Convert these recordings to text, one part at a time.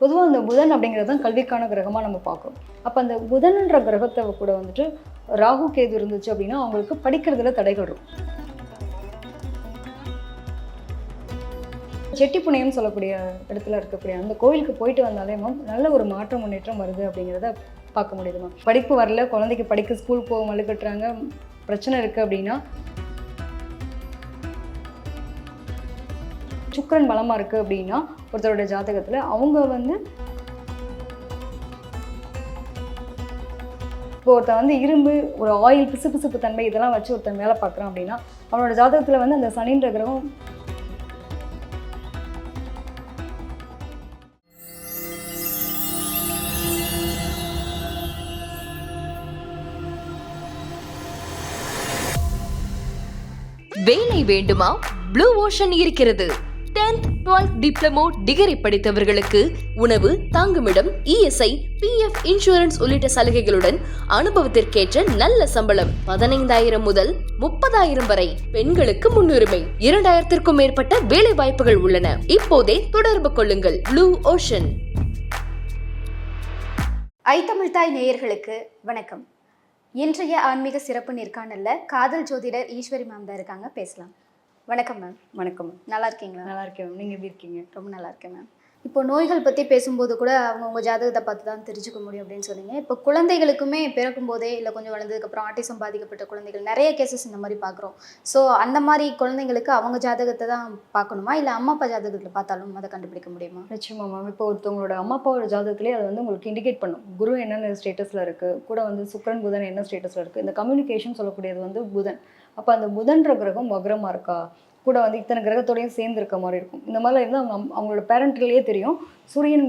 பொதுவாக அந்த புதன் அப்படிங்கிறது தான் கல்விக்கான கிரகமாக நம்ம பார்க்குறோம். அப்போ அந்த புதன்ன்ற கிரகத்தை கூட வந்துட்டு ராகு கேது இருந்துச்சு அப்படின்னா அவங்களுக்கு படிக்கிறதுல தடைகள் இருக்கும். செட்டிப்புணையம் சொல்லக்கூடிய இடத்துல இருக்கக்கூடிய அந்த கோயிலுக்கு போயிட்டு வந்தாலே மேம் நல்ல ஒரு மாற்றம் முன்னேற்றம் வருது அப்படிங்கிறத பார்க்க முடியுது மேம் படிப்பு வரல குழந்தைக்கு படிக்க ஸ்கூல் போக மல்லுக்கட்டுறாங்க பிரச்சனை இருக்குது அப்படின்னா சுக்கரன் பலமாக இருக்குது அப்படின்னா ஒருத்தரோட ஜாதகத்தில் அவங்க வந்து இப்போ ஒருத்தன் வந்து இரும்பு ஒரு ஆயில் பிசு பிசுப்பு தன்மை இதெல்லாம் வச்சு ஒருத்தன் வேலை பார்க்குறான் அப்படின்னா அவனோட ஜாதகத்தில் வந்து அந்த சனின்ற கிரகம் வேலை வேண்டுமா? ப்ளூ ஓஷன் இருக்கிறது. 10th 12th டிப்ளமோ டிகிரி படித்தவர்களுக்கு உணவு தங்குமிடம் இஎஸ்ஐ பிஎஃப் இன்சூரன்ஸ் உள்ளிட்ட சலுகைகளுடன் அனுபவத்திற்கேற்ற நல்ல சம்பளம். பதினைந்தாயிரம் முதல் முப்பதாயிரம் வரை பெண்களுக்கு முன்னுரிமை. இரண்டாயிரத்திற்கும் மேற்பட்ட வேலை வாய்ப்புகள் உள்ளன. இப்போதே தொடர்பு கொள்ளுங்கள். ப்ளூ ஓஷன் ஐத்தமிழ்தாய் நேயர்களுக்கு வணக்கம். இன்றைய ஆன்மீக சிறப்பு நேர்காணல்ல காதல் ஜோதிடர் ஈஸ்வரி மேம் தான் இருக்காங்க. பேசலாம். வணக்கம் மேம் வணக்கம். நல்லா இருக்கீங்களா நல்லா இருக்கேன் நீங்கள் எப்படி இருக்கீங்க? ரொம்ப நல்லா இருக்கேன் மேம் இப்போ நோய்கள் பற்றி பேசும்போது கூட அவங்க உங்கள் ஜாதகத்தை பார்த்து தான் தெரிஞ்சுக்க முடியும் அப்படின்னு சொன்னீங்க. இப்போ குழந்தைகளுக்குமே பிறக்கும் போதே இல்லை கொஞ்சம் வளர்ந்ததுக்கப்புறம் ஆட்டிசம் பாதிக்கப்பட்ட குழந்தைகள் நிறைய கேசஸ் இந்த மாதிரி பார்க்குறோம். ஸோ அந்த மாதிரி குழந்தைங்களுக்கு அவங்க ஜாதகத்தை தான் பார்க்கணுமா? இல்லை அம்மா அப்பா ஜாதகத்தில் பார்த்தாலும் அதை கண்டுபிடிக்க முடியுமா? நிச்சயமா மேம் இப்போ ஒருத்தவங்களோட அம்மா அப்பாவோட ஜாதகத்திலே அது வந்து உங்களுக்கு இண்டிகேட் பண்ணும். குரு என்னென்ன ஸ்டேட்டஸில் இருக்குது கூட வந்து சுக்கிரன் புதன் என்ன ஸ்டேட்டஸில் இருக்குது இந்த கம்யூனிகேஷன் சொல்லக்கூடியது வந்து புதன். அப்போ அந்த புதன்ற கிரகம் வக்ரமாக இருக்கா? கூட வந்து இத்தனை கிரகத்தோடையும் சேர்ந்து இருக்க மாதிரி இருக்கும். இந்த மாதிரிலாம் இருந்தால் அவங்க அவங்களோட பேரண்ட்லேயே தெரியும். சூரியன்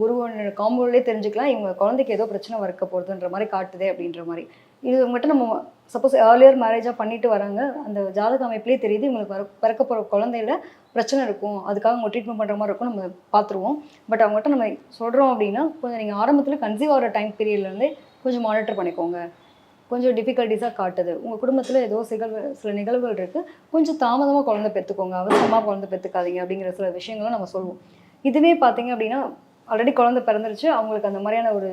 குருவோட காம்போலேயே தெரிஞ்சுக்கலாம். இவங்க குழந்தைக்கு ஏதோ பிரச்சனை வரக்க போகுதுன்ற மாதிரி காட்டுதே அப்படின்ற மாதிரி. இது மட்டும் நம்ம சப்போஸ் ஏர்லியர் மேரேஜாக பண்ணிட்டு வராங்க. அந்த ஜாதக அமைப்பிலே தெரியுது இவங்களுக்கு வர பிறக்க போகிற குழந்தையில பிரச்சனை இருக்கும். அதுக்காக அவங்க ட்ரீட்மெண்ட் பண்ணுற மாதிரி இருக்கும். நம்ம பார்த்துருவோம் பட் அவங்ககிட்ட நம்ம சொல்கிறோம் அப்படின்னா கொஞ்சம் நீங்கள் ஆரம்பத்தில் கன்சீவ் ஆகிற டைம் பீரியட்லேருந்தே கொஞ்சம் மானிட்டர் பண்ணிக்கோங்க. கொஞ்சம் டிஃபிகல்ட்டிஸாக காட்டுது. உங்கள் குடும்பத்தில் ஏதோ சிகழ்வு சில நிகழ்வுகள் இருக்குது கொஞ்சம் தாமதமாக குழந்தை பெற்றுக்கோங்க அவசரமாக குழந்தை பெற்றுக்காதீங்க அப்படிங்கிற சில விஷயங்களும் நம்ம சொல்லுவோம் இதுவே பார்த்தீங்க அப்படின்னா ஆல்ரெடி குழந்தை பிறந்துருச்சு. அவங்களுக்கு அந்த மாதிரியான ஒரு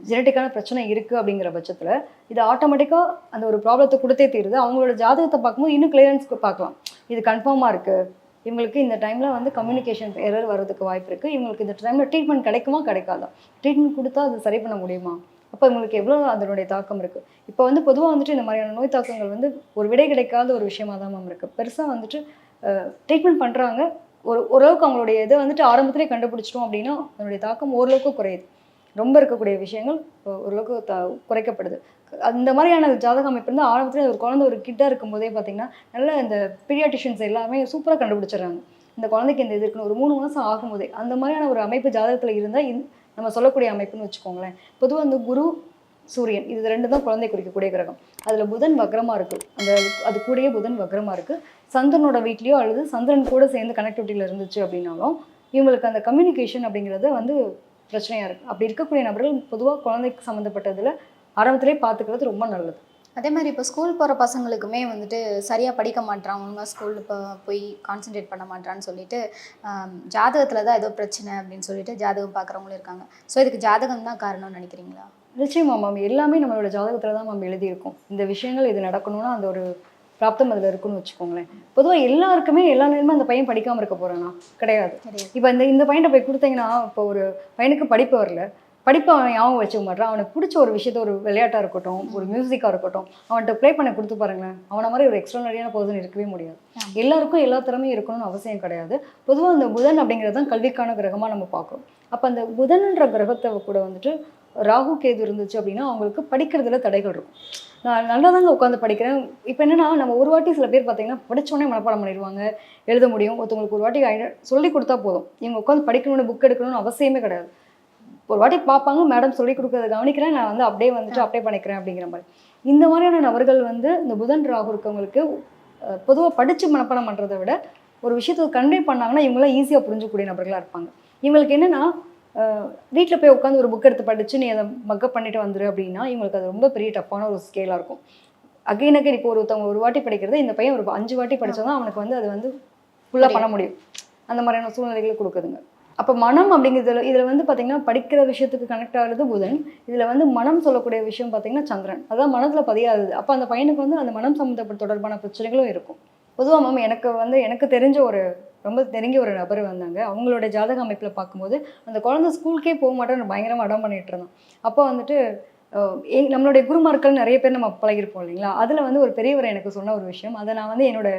ஜெனட்டிக்கான பிரச்சனை இருக்குது அப்படிங்கிற பட்சத்தில் இது ஆட்டோமேட்டிக்காக அந்த ஒரு ப்ராப்ளத்தை கொடுத்தே தீருது. அவங்களோட ஜாதகத்தை பார்க்கும்போது இன்னும் கிளியரன்ஸ்க்கு பார்க்கலாம். இது கன்ஃபார்மாக இருக்குது இவங்களுக்கு இந்த டைமில் வந்து கம்யூனிகேஷன் எரர் வர்றதுக்கு வாய்ப்பு இருக்குது இவங்களுக்கு இந்த டைமில் ட்ரீட்மெண்ட் கிடைக்குமா கிடைக்காதா? ட்ரீட்மெண்ட் கொடுத்தா அது சரி பண்ண முடியுமா? அப்போ இவங்களுக்கு எவ்வளோ அதனுடைய தாக்கம் இருக்குது இப்போ வந்து பொதுவாக வந்துட்டு இந்த மாதிரியான நோய் தாக்கங்கள் வந்து ஒரு விடை கிடைக்காத ஒரு விஷயமா தான் மேம் இருக்குது பெருசாக வந்துட்டு ட்ரீட்மெண்ட் பண்ணுறாங்க ஒரு ஓரளவுக்கு அவங்களுடைய இதை வந்துட்டு ஆரம்பத்திலே கண்டுபிடிச்சிட்டோம் அப்படின்னா அதனுடைய தாக்கம் ஓரளவுக்கு குறையுது. ரொம்ப இருக்கக்கூடிய விஷயங்கள் ஓரளவுக்கு த குறைக்கப்படுது. அந்த மாதிரியான ஜாதக அமைப்பு வந்து ஆரம்பத்தில் ஒரு குழந்தை ஒரு கிட்டாக இருக்கும்போதே பார்த்திங்கன்னா நல்ல இந்த பீடியாட்டிஷியன்ஸ் எல்லாமே சூப்பராக கண்டுபிடிச்சிடுறாங்க. இந்த குழந்தைக்கு இந்த இது இருக்குன்னு ஒரு மூணு மாதம் ஆகும்போதே அந்த மாதிரியான ஒரு அமைப்பு ஜாதகத்தில் இருந்தால் நம்ம சொல்லக்கூடிய அமைப்புன்னு வச்சுக்கோங்களேன். பொதுவாக வந்து குரு சூரியன் இது ரெண்டு தான் குழந்தை குறிக்கக்கூடிய கிரகம். அதில் புதன் வக்ரமாக இருக்குது அந்த அது கூடயே புதன் வக்ரமாக இருக்குது சந்திரனோட வீட்லேயோ அல்லது சந்திரன் கூட சேர்ந்து கனெக்டிவிட்டியில் இருந்துச்சு அப்படின்னாலும் இவங்களுக்கு அந்த கம்யூனிகேஷன் அப்படிங்கிறது வந்து பிரச்சனையாக இருக்குது அப்படி இருக்கக்கூடிய நபர்கள் பொதுவாக குழந்தைக்கு சம்மந்தப்பட்டதில் ஆரம்பத்திலே பார்த்துக்கிறது ரொம்ப நல்லது. அதே மாதிரி இப்போ ஸ்கூல் போகிற பசங்களுக்குமே வந்துட்டு சரியாக படிக்க மாட்றான் ஒழுங்காக ஸ்கூலில் இப்போ போய் கான்சென்ட்ரேட் பண்ண மாட்றான்னு சொல்லிட்டு ஜாதகத்தில் தான் ஏதோ பிரச்சனை அப்படின்னு சொல்லிட்டு ஜாதகம் பார்க்குறவங்களும் இருக்காங்க. ஸோ இதுக்கு ஜாதகம் தான் காரணம்னு நினைக்கிறீங்களா? நிச்சயமா மேம் எல்லாமே நம்மளோட ஜாதகத்தில் தான் மேம் எழுதியிருக்கும். இந்த விஷயங்கள் இது நடக்கணும்னா அந்த ஒரு பிராப்தம் அதில் இருக்குன்னு வச்சுக்கோங்களேன். பொதுவாக எல்லாருக்குமே எல்லா நேரமும் அந்த பையன் படிக்காமல் இருக்க போகிறானா கிடையாது. இப்போ இந்த இந்த பையனை போய் கொடுத்தீங்கன்னா இப்போ ஒரு பையனுக்கு படிப்பு வரல. படிப்பை அவன் ஞாபகம் வச்சுக்க மாட்டான். அவனுக்கு பிடிச்ச ஒரு விஷயத்த ஒரு விளையாட்டாக இருக்கட்டும் ஒரு மியூசிக்காக இருக்கட்டும் அவன்கிட்ட ப்ளே பண்ண கொடுத்து பாருங்களேன். அவனை மாதிரி ஒரு எக்ஸ்ட்ரானரியான பர்சன் இருக்கவே முடியாது. எல்லாருக்கும் எல்லா திறமையும் இருக்கணும்னு அவசியம் கிடையாது. பொதுவாக அந்த புதன் அப்படிங்கிறது தான் கல்விக்கான கிரகமாக நம்ம பார்க்குறோம். அப்போ அந்த புதன்ன்ற கிரகத்தை கூட வந்துட்டு ராகு கேது இருந்துச்சு அப்படின்னா அவங்களுக்கு படிக்கிறதுல தடைகள் இருக்கும். நான் நல்லா தாங்க உட்காந்து படிக்கிறேன். இப்போ என்னன்னா நம்ம ஒரு வாட்டி சில பேர் பார்த்தீங்கன்னா படிச்சோடனே மனப்பாடம் பண்ணிடுவாங்க. எழுத முடியும். ஒருத்தவங்களுக்கு ஒரு வாட்டி சொல்லி கொடுத்தா போதும். இவங்க உட்காந்து படிக்கணும்னு புக் எடுக்கணும்னு அவசியமே கிடையாது. ஒரு வாட்டி பார்ப்பாங்க மேடம் சொல்லி கொடுக்கறத கவனிக்கிறேன் நான் வந்து அப்படியே வந்துட்டு அப்ளை பண்ணிக்கிறேன் அப்படிங்கிற மாதிரி. இந்த மாதிரியான நபர்கள் வந்து இந்த புதன் ராகு இருக்கவங்களுக்கு பொதுவாக படித்து மனப்பாடம் பண்ணுறதை விட ஒரு விஷயத்தை கன்வே பண்ணாங்கன்னா இவங்களாம் ஈஸியாக புரிஞ்சக்கூடிய நபர்களாக இருப்பாங்க. இவங்களுக்கு என்னென்னா வீட்டில் போய் உட்காந்து ஒரு புக் எடுத்து படித்து நீ அதை மக்கப் பண்ணிட்டு வந்துரு அப்படின்னா இவங்களுக்கு அது ரொம்ப பெரிய டஃப்பான ஒரு ஸ்கேலாக இருக்கும். அகைன் அகைன் இப்போ ஒருத்தவங்க ஒரு வாட்டி படிக்கிறது இந்த பையன் ஒரு அஞ்சு வாட்டி படிச்சா தான் அவனுக்கு வந்து அது வந்து ஃபுல்லாக பண்ண முடியும். அந்த மாதிரியான சூழ்நிலைகளை கொடுக்குதுங்க. அப்போ மனம் அப்படிங்கிறதுல இதில் வந்து பார்த்தீங்கன்னா படிக்கிற விஷயத்துக்கு கனெக்ட் ஆகிறது புதன். இதில் வந்து மனம் சொல்லக்கூடிய விஷயம் பார்த்தீங்கன்னா சந்திரன். அதான் மனத்தில் பதியாது அப்போ அந்த பையனுக்கு வந்து அந்த மனம் சம்மந்தப்பட்ட தொடர்பான பிரச்சனைகளும் இருக்கும். பொதுவாக மேம் எனக்கு வந்து எனக்கு தெரிஞ்ச ஒரு ரொம்ப தெரிஞ்ச ஒரு நபர் வந்தாங்க. அவங்களோட ஜாதக அமைப்பில் பார்க்கும்போது அந்த குழந்தை ஸ்கூலுக்கே போக மாட்டேன்னு பயங்கரமாக அடம் பண்ணிட்டு இருந்தான். அப்போ வந்துட்டு நம்மளுடைய குருமார்கள் நிறைய பேர் நம்ம பழகிருப்போம் இல்லைங்களா? அதில் வந்து ஒரு பெரியவர் எனக்கு சொன்ன ஒரு விஷயம். அதை நான் வந்து என்னோட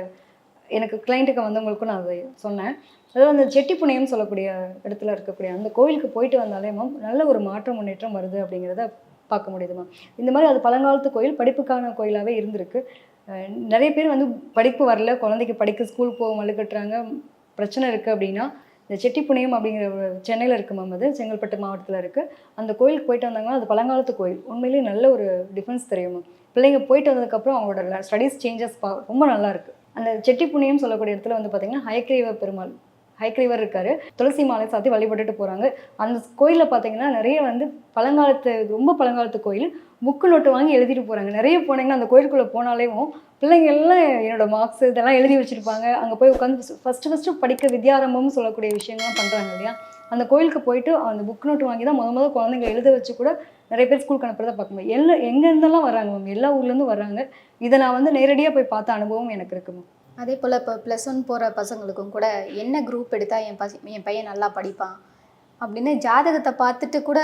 எனக்கு கிளைண்ட்டுக்கு வந்தவங்களுக்கும் நான் அதை சொன்னேன். அதாவது அந்த செட்டிப்புணையம் சொல்லக்கூடிய இடத்துல இருக்கக்கூடிய அந்த கோயிலுக்கு போயிட்டு வந்தாலே மேம் நல்ல ஒரு மாற்றம் முன்னேற்றம் வருது அப்படிங்கிறத பார்க்க முடியுது மேம் இந்த மாதிரி அது பழங்காலத்து கோயில் படிப்புக்கான கோயிலாகவே இருந்திருக்கு. நிறைய பேர் வந்து படிப்பு வரல குழந்தைக்கு படிக்க ஸ்கூல் போக மழுக்கட்டுறாங்க பிரச்சனை இருக்குது அப்படின்னா இந்த செட்டிப்புணையம் அப்படிங்கிற ஒரு சென்னையில் இருக்குது மேம் அது செங்கல்பட்டு மாவட்டத்தில் இருக்குது அந்த கோயிலுக்கு போயிட்டு வந்தாங்கன்னா அது பழங்காலத்து கோயில். உண்மையிலேயே நல்ல ஒரு டிஃப்ரென்ஸ் தெரியும் மேம் பிள்ளைங்க போயிட்டு வந்ததுக்கப்புறம் அவங்களோட ஸ்டடீஸ் சேஞ்சஸ் பா ரொம்ப நல்லாயிருக்கு அந்த செட்டிப்புணையம் சொல்லக்கூடிய இடத்துல வந்து பார்த்தீங்கன்னா ஹயக்ரீவ பெருமாள் ஹைக்ரீவர் இருக்காரு. துளசி மாலை சாத்தி வழிபட்டுட்டு போகிறாங்க அந்த கோயிலில் பார்த்தீங்கன்னா நிறைய வந்து பழங்காலத்து ரொம்ப பழங்காலத்து கோயில் புக்கு நோட்டு வாங்கி எழுதிட்டு போகிறாங்க நிறைய போனீங்கன்னா அந்த கோயிலுக்குள்ளே போனாலேயும் பிள்ளைங்க எல்லாம் என்னோட மார்க்ஸ் இதெல்லாம் எழுதி வச்சுருப்பாங்க. அங்கே போய் உட்காந்து ஃபஸ்ட்டு ஃபஸ்ட்டு படிக்க வித்யாரம்பம்னு சொல்லக்கூடிய விஷயங்கள்லாம் பண்ணுறாங்க இல்லையா? அந்த கோயிலுக்கு போயிட்டு அந்த புக் நோட்டு வாங்கி தான் முத முத குழந்தைங்க எழுத வச்சு கூட நிறைய பேர் ஸ்கூலுக்கு அனுப்புறத பார்க்க எல்லா எங்கேருந்தெல்லாம் வராங்க மேம் எல்லா ஊர்லேருந்து வராங்க. இதை நான் வந்து நேரடியாக போய் பார்த்த அனுபவம் எனக்கு இருக்கு மேம் அதே போல் இப்போ ப்ளஸ் ஒன் போகிற பசங்களுக்கும் கூட என்ன குரூப் எடுத்தால் என் பசி என் பையன் நல்லா படிப்பான்? அப்படின்னு ஜாதகத்தை பார்த்துட்டு கூட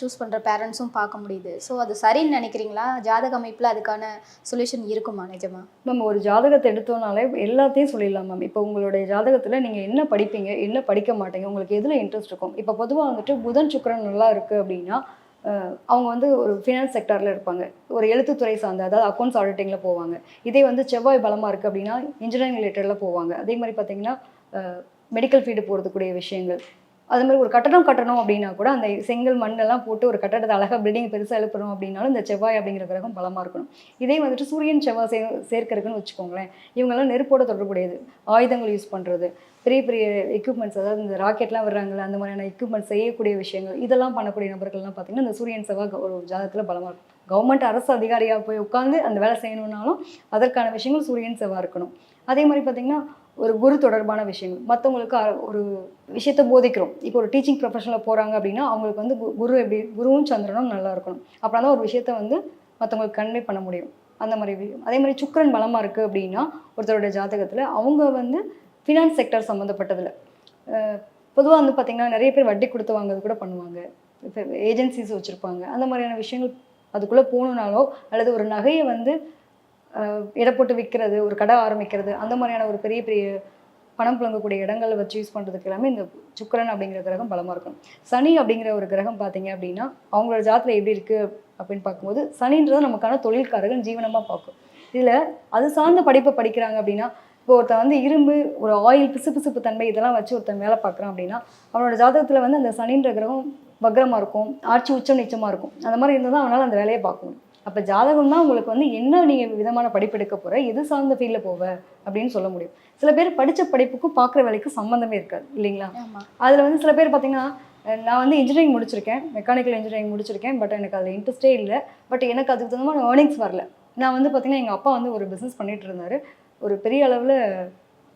சூஸ் பண்ணுற பேரண்ட்ஸும் பார்க்க முடியுது. ஸோ அது சரின்னு நினைக்கிறீங்களா? ஜாதக அமைப்பில் அதுக்கான சொல்யூஷன் இருக்குமா நிஜமா? மேம் ஒரு ஜாதகத்தை எடுத்தோம்னாலே எல்லாத்தையும் சொல்லிடலாம் மேம் இப்போ உங்களுடைய ஜாதகத்தில் நீங்கள் என்ன படிப்பீங்க என்ன படிக்க மாட்டீங்க உங்களுக்கு எதில் இன்ட்ரெஸ்ட் இருக்கும்? இப்போ பொதுவாக வந்துட்டு புதன் சுக்கரன் நல்லா இருக்குது அப்படின்னா அவங்க வந்து ஒரு ஃபினான்ஸ் செக்டாரில் இருப்பாங்க. ஒரு எழுத்துத்துறை சார்ந்த அதாவது அக்கௌண்ட்ஸ் ஆடிட்டிங்கில் போவாங்க. இதே வந்து செவ்வாய் பலமாக இருக்குது அப்படின்னா இன்ஜினியரிங் ரிலேட்டடில் போவாங்க. அதே மாதிரி பார்த்தீங்கன்னா மெடிக்கல் ஃபீல்டு போகிறதுக்கூடிய விஷயங்கள். அது மாதிரி ஒரு கட்டடம் கட்டணும் அப்படின்னா கூட அந்த செங்கல் மண்ணெல்லாம் போட்டு ஒரு கட்டடத்தை அழகாக பில்டிங் பெருசாக எழுப்பணும் அப்படின்னாலும் இந்த செவ்வாய் அப்படிங்கிற கிரகம் பலமாக இருக்கணும். இதே வந்துட்டு சூரியன் செவ்வாய் சே சேர்க்கறதுக்குன்னு வச்சுக்கோங்களேன். இவங்கெல்லாம் நெருப்போட தொடர்புடையது. ஆயுதங்கள் யூஸ் பண்ணுறது பெரிய பெரிய எக்யூப்மெண்ட்ஸ் அதாவது இந்த ராக்கெட்லாம் வர்றாங்கல்ல அந்த மாதிரியான எக்யூப்மெண்ட்ஸ் செய்யக்கூடிய விஷயங்கள் இதெல்லாம் பண்ணக்கூடிய நபர்கள்லாம் பார்த்திங்கன்னா இந்த சூரியன் செவ்வாய் ஒரு ஜாதகத்தில் பலமாக இருக்கும். கவர்மெண்ட் அரசு அதிகாரியாக போய் உட்காந்து அந்த வேலை செய்யணுன்னாலும் அதற்கான விஷயங்கள் சூரியன் செவ்வாய் இருக்கணும். அதே மாதிரி பார்த்திங்கன்னா ஒரு குரு தொடர்பான விஷயங்கள் மற்றவங்களுக்கு ஒரு விஷயத்தை போதிக்கிறோம். இப்போ ஒரு டீச்சிங் ப்ரொஃபஷனில் போகிறாங்க அப்படின்னா அவங்களுக்கு வந்து கு- குரு எப்படி குருவும் சந்திரனும் நல்லா இருக்கணும். அப்புறம் தான் ஒரு விஷயத்த வந்து மற்றவங்களுக்கு கன்வே பண்ண முடியும். அந்த மாதிரி அதே மாதிரி சுக்கரன் பலமாக இருக்குது அப்படின்னா ஒருத்தரோட ஜாதகத்தில் அவங்க வந்து ஃபினான்ஸ் செக்டர் சம்மந்தப்பட்டதில் பொதுவாக வந்து பார்த்திங்கன்னா நிறைய பேர் வட்டி கொடுத்து வாங்குறது கூட பண்ணுவாங்க. ஏஜென்சிஸ் வச்சுருப்பாங்க. அந்த மாதிரியான விஷயங்கள் அதுக்குள்ளே போகணுனாலோ அல்லது ஒரு நகையை வந்து எடை போட்டு விற்கிறது ஒரு கடை ஆரம்பிக்கிறது அந்த மாதிரியான ஒரு பெரிய பெரிய பணம் புழங்கக்கூடிய இடங்களை வச்சு யூஸ் பண்ணுறதுக்கு எல்லாமே இந்த சுக்கரன் அப்படிங்கிற கிரகம் பலமாக இருக்கும். சனி அப்படிங்கிற ஒரு கிரகம் பார்த்தீங்க அப்படின்னா அவங்களோட ஜாதத்தில் எப்படி இருக்குது அப்படின்னு பார்க்கும்போது சனின்றது நமக்கான தொழில்காரர்கள் ஜீவனமாக பார்க்கும். இதில் அது சார்ந்த படிப்பை படிக்கிறாங்க அப்படின்னா இப்போ ஒருத்தன் வந்து இரும்பு ஒரு ஆயில் பிசுபிசுப்பு தன்மை இதெல்லாம் வச்சு ஒருத்தன் வேலை பார்க்குறான் அப்படின்னா அவனோட ஜாதகத்தில் வந்து அந்த சனின்ற கிரகம் வக்ரமாக இருக்கும் ஆட்சி உச்சம் நிச்சமாக இருக்கும். அந்த மாதிரி இருந்தால் தான் அவனால் அந்த வேலையை பார்க்கணும் அப்போ ஜாதகம் தான் உங்களுக்கு வந்து என்ன நீங்கள் விதமான படிப்பு எடுக்க போகிற எது சார்ந்த ஃபீல்டில் போவ அப்படின்னு சொல்ல முடியும். சில பேர் படித்த படிப்புக்கும் பார்க்குற வேலைக்கும் சம்மந்தமே இருக்காது இல்லைங்களா? அதில் வந்து சில பேர் பார்த்தீங்கன்னா நான் வந்து இன்ஜினியரிங் முடிச்சிருக்கேன் மெக்கானிக்கல் இன்ஜினியரிங் முடிச்சிருக்கேன் பட் எனக்கு அதில் இன்ட்ரெஸ்டே இல்லை. பட் எனக்கு அதுக்கு தகுந்த ஏர்னிங்ஸ் வரல. நான் வந்து பார்த்தீங்கன்னா எங்கள் அப்பா வந்து ஒரு பிஸ்னஸ் பண்ணிட்டு இருந்தாரு. ஒரு பெரிய அளவில்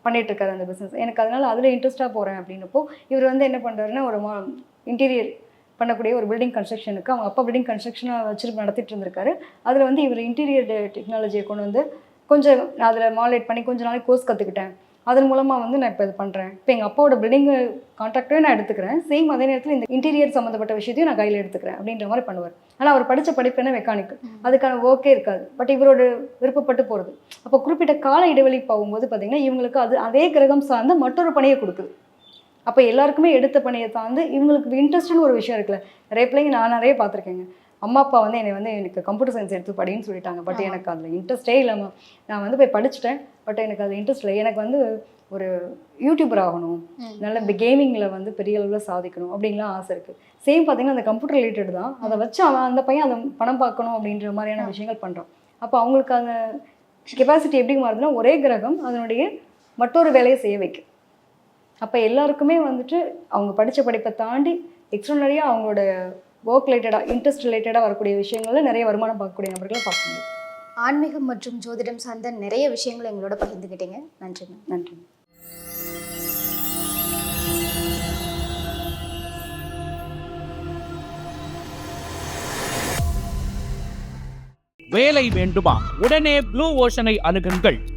பண்ணிட்டு இருக்காரு அந்த பிஸ்னஸ் எனக்கு அதனால அதில் இன்ட்ரெஸ்ட்டாக போகிறேன் அப்படின்னப்போ இவர் வந்து என்ன பண்ணுறாருன்னா ஒரு இன்டீரியர் பண்ணக்கூடிய ஒரு பில்டிங் கன்ஸ்ட்ரக்ஷனுக்கு அவங்க அப்பா பில்டிங் கன்ஸ்ட்ரக்ஷனாக வச்சு நடத்திட்டு இருந்திருக்காரு. அதில் வந்து இவர் இன்டீரியர் டெக்னாலஜியை கொண்டு வந்து கொஞ்சம் நான் அதில் மாலேட் பண்ணி கொஞ்ச நாளைக்கு கோர்ஸ் கற்றுக்கிட்டேன் அதன் மூலமாக வந்து நான் இப்போ இது பண்ணுறேன் இப்போ எங்கள் அப்பாவோட பில்டிங் கான்ட்ராக்டே நான் எடுத்துக்கிறேன். சேம் அதே நேரத்தில் இந்த இன்டீரியர் சம்மந்தப்பட்ட விஷயத்தையும் நான் கையில் எடுத்துக்கிறேன் அப்படின்ற மாதிரி பண்ணுவார். ஆனால் அவர் படித்த படிப்பு என்ன மெக்கானிக் அதுக்கான ஒர்க்கே இருக்காது. பட் இவரோட விருப்பப்பட்டு போகிறது அப்போ குறிப்பிட்ட கால இடைவெளி போகும்போது பார்த்தீங்கன்னா இவங்களுக்கு அது அதே கிரகம் சார்ந்த மற்றொரு பணியை கொடுக்குது. அப்போ எல்லாருக்குமே எடுத்த பணியை சார்ந்து இவங்களுக்கு இன்ட்ரெஸ்ட்னு ஒரு விஷயம் இருக்குல்ல. நிறைய பிள்ளைங்க நான் நிறைய பார்த்துருக்கேங்க. அம்மா அப்பா வந்து என்னை வந்து எனக்கு கம்ப்யூட்டர் சயின்ஸ் எடுத்து படின்னு சொல்லிட்டாங்க. பட். எனக்கு அதில் இன்ட்ரெஸ்டே இல்லாமல் நான் வந்து போய் படிச்சுட்டேன். பட் எனக்கு அது இன்ட்ரெஸ்ட் இல்லை. எனக்கு வந்து ஒரு யூடியூபர் ஆகணும். நல்ல கேமிங்கில் வந்து பெரிய அளவில் சாதிக்கணும் அப்படின்லாம் ஆசை இருக்குது சேம் பார்த்தீங்கன்னா அந்த கம்ப்யூட்டர் ரிலேட்டட் தான். அதை வச்சு அவன் அந்த பையன் அதை பணம் பார்க்கணும் அப்படின்ற மாதிரியான விஷயங்கள் பண்ணுறான் அப்போ அவங்களுக்கு அந்த கெப்பாசிட்டி எப்படி மாறுதுன்னா ஒரே கிரகம் அதனுடைய மற்றொரு வேலையை செய்ய வைக்கும். அப்போ எல்லாருக்குமே வந்துட்டு அவங்க படித்த படிப்பை தாண்டி எக்ஸ்ட்ரனரியாக அவங்களோட ஒர்க் ரிலேட்டடாக இன்ட்ரெஸ்ட் ரிலேட்டடாக வரக்கூடிய விஷயங்களில் நிறைய வருமானம் பார்க்கக்கூடிய நபர்களை பார்க்க முடியும் ஆன்மீகம் மற்றும் ஜோதிடம் சார்ந்த நிறைய விஷயங்களை எங்களோட பகிர்ந்துக்கிட்டீங்க நன்றி நன்றி. வேலை வேண்டுமா? உடனே ப்ளூ ஓஷனை அணுகுங்கள்.